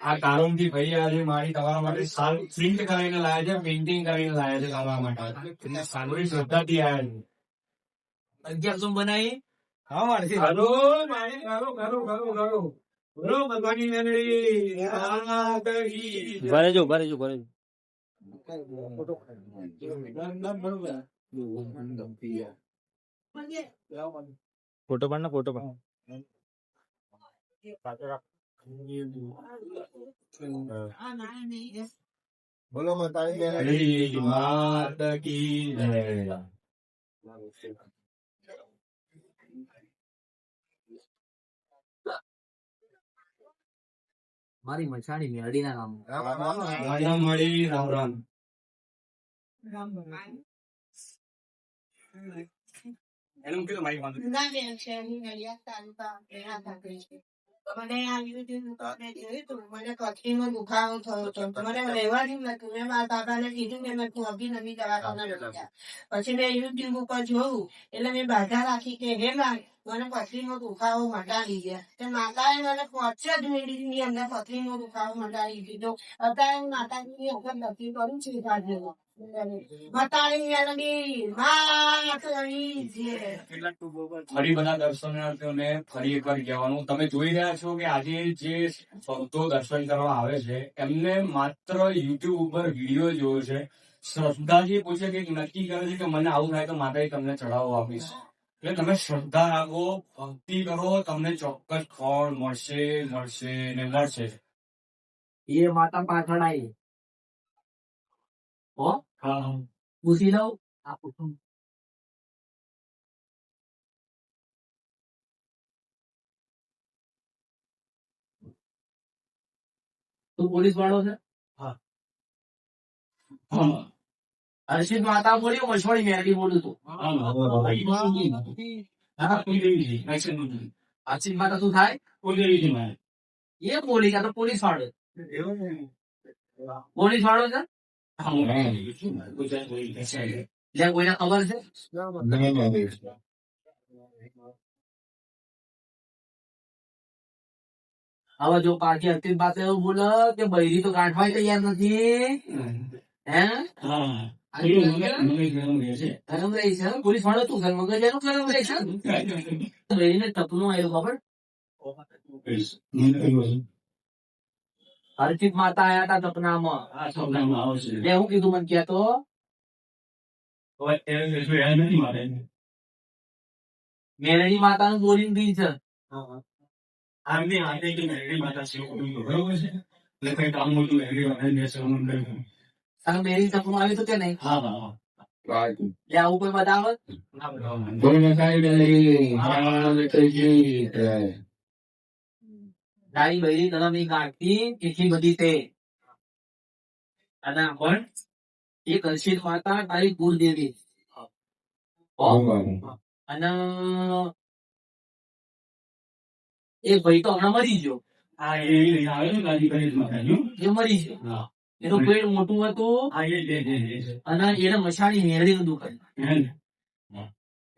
આ કારોમથી ભાઈ આજે મારી તમારા માટે સાલ પ્રિન્ટ કરીને લાયા છે પેઇન્ટિંગ કરીને લાયા છે તમારા માટે. સારી શ્રદ્ધાથી આવ્યા છે. અગિયારસો બનાવી? હા મારે હલો મારે કરો કરો કરો કરો બોલો ભગવાનની મેળવી ભરે જો ભરે જો ભરે જો. ફોટો પાડ ને ફોટો પાડ. બોલો માતાજી બેન હરી માત કી જય મારી મચાણી મેરડી ના નામ રામ મળી રામ રામ એનું કીધું મારી વાંધો ના મને આ યુટ્યુબ જોયું હતું મને કથરીનો દુખાવો થયો હતો તો મને રહેવાનું નતું મેં મારા કાકાને કીધું કે મેં અભી નવી દવાખાના લઈ પછી મેં યુટ્યુબ ઉપર જોયું એટલે મેં બાધા રાખી કે હે માં મને પથરીનો દુખાવો મટાડી ગયા તે માતાએ મને પાંચ જ મિનિટની અંદર પથરીનો દુખાવો મટાડી દીધો. અત્યારે હું માતાજીની વખત નક્કી કરું છું મટાડી છે ફરી બધા દર્શનાર્થીઓને ફરી એકવાર કહેવાનું તમે જોઈ રહ્યા છો કે આજે જે ભક્તો દર્શન કરવા આવે છે એમને માત્ર યુટ્યુબ ઉપર વીડિયો જોયો છે. શ્રદ્ધાજી પૂછે કે નક્કી કરે છે કે મને આવું થાય તો માતાજી તમને ચઢાવો આપીશ. એટલે તમે શ્રદ્ધા રાખો ભક્તિ કરો તમને ચોક્કસ ફળ મળશે મળશે ને મળશે. એ માતા પાછળ આવી હો? હા. પૂછી લઉં? આ પૂછું. તું પોલીસ વાળો છે? હા. હર્ષિત માતા બોલી મછવાડી મેરી બોલું તું હર્ષિત માતા શું થાય? એ બોલી ગયા તો પોલીસ વાળો પોલીસ વાળો છે? કોઈને ખબર છે? હવે જો પાછી અતિ પાસે એવું બોલે કે બૈરી તો કાઢવા તૈયાર નથી. હે? ગરમ રહે છે. ગરમ રહી છે? પોલીસ વાળો તું ઘર મગજ એનું ગરમ રહી છે? બૈરીને ટપનું આવ્યું ખબર? હર્ષિત માતા આયા હતા સપનામાં આવશે. હું કીધું મને કહેતો હવે એ જોયા નથી મારે. મેરડી the I think in every હાથે she મેરી માતા શિવ બરોબર છે come to everyone and yes, I'm કર્યું અને મેરી ટપનું આવ્યું તો કે નહીં હા હા હા એટલે આવું કોઈ બતાવે ના બતાવો તારી બૈરી તને નહીં કાઢતી એટલી બધી તે અને પણ એક હર્ષિત માતા તારી કુળદેવી અને એક ભાઈ તો હમણાં મરી ગયો. હા એ આવે ને ગાડી કરી એ મરી ગયો. હા. એનું પેટ મોટું હતું. અને એને મશાણી મેળવી નું દુઃખ.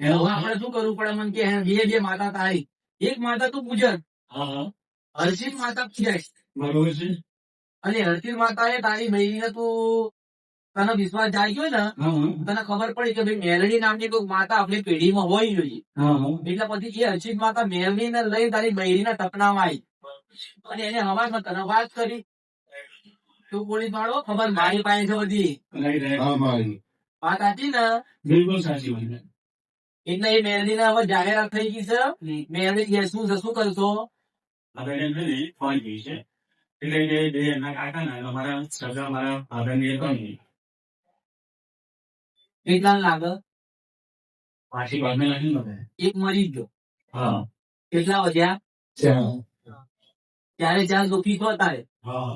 હવે આપણે શું કરવું પડે? મને કે બે બે માતા તારી. એક માતા તું પૂજન. હા હા. માતા પૂજાય બરોબર છે. અને હરસિંહ માતા એ તારી બહેરીને તું તને વિશ્વાસ જાગ્યો ગયો ને તને ખબર પડી કે ભાઈ મેલડી નામની કોઈ માતા આપણી પેઢીમાં હોય જોઈએ હા હા. એટલે પછી એ હર્ષિત માતા મેલડી ને લઈ તારી બૈરીના ટપનામાં આવી. અને એને હવામાં તને વાત કરી. તું પોલીસ વાળો ખબર મારી પાસે છે બધી. વાત સાચી ને? બિલકુલ સાચી એટલે એ મેલડી ને હવે જાહેરાત થઈ ગઈ છે. મેલડી શું છે શું કરશો? હવે એને ફોન ગઈ છે. એટલે જે કાકા ને અમારા સગા મારા પણ કેટલા લાગે? પાછી બાદને લાગી લાગે એક મરી ગયો. હા. કેટલા વધ્યા? ત્યારે ચાર દુખી છો તારે. હા.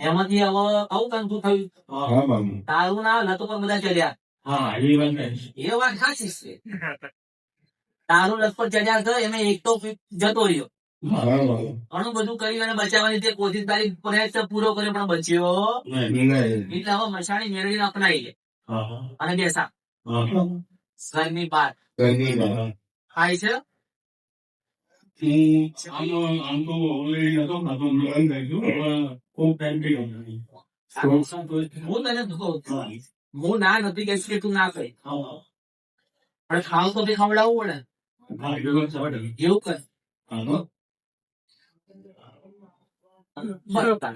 એમાંથી હવે આવું કામ શું થયું તારું ના લતો પણ બધા ચડ્યા. એ વાત છે. સાચી છે. તારું લખપત ચડ્યા છે એમાં એક તો જતો રહ્યો. ઘણું બધું કરી અને બચાવવાની તે કોશિશ તારી પ્રયત્ન પૂરો કર્યો પણ બચ્યો. એટલે હવે મસાણી મેળવીને અપનાવી લે. હા. હા અને હા. ઘરની બહાર. છે? time થઈ ગયો નથી. હું ના નથી કહીશ કે તું ના ખાઈ પણ ખાવ તો બી ખવડાવવું પડે. એવું કર. બરોબર.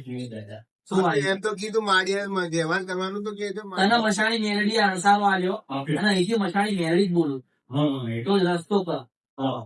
દિવસ દાદા. શું આવ્યું? એમ તો કીધું મારી વ્યવહાર કરવાનું તો કહેજો તને મસાણી મેરડી અણસારો આલ્યો આપે. અને અહીંથી મસાણી મેરડી જ બોલું હા, એ તો જ રસ્તો કર હા.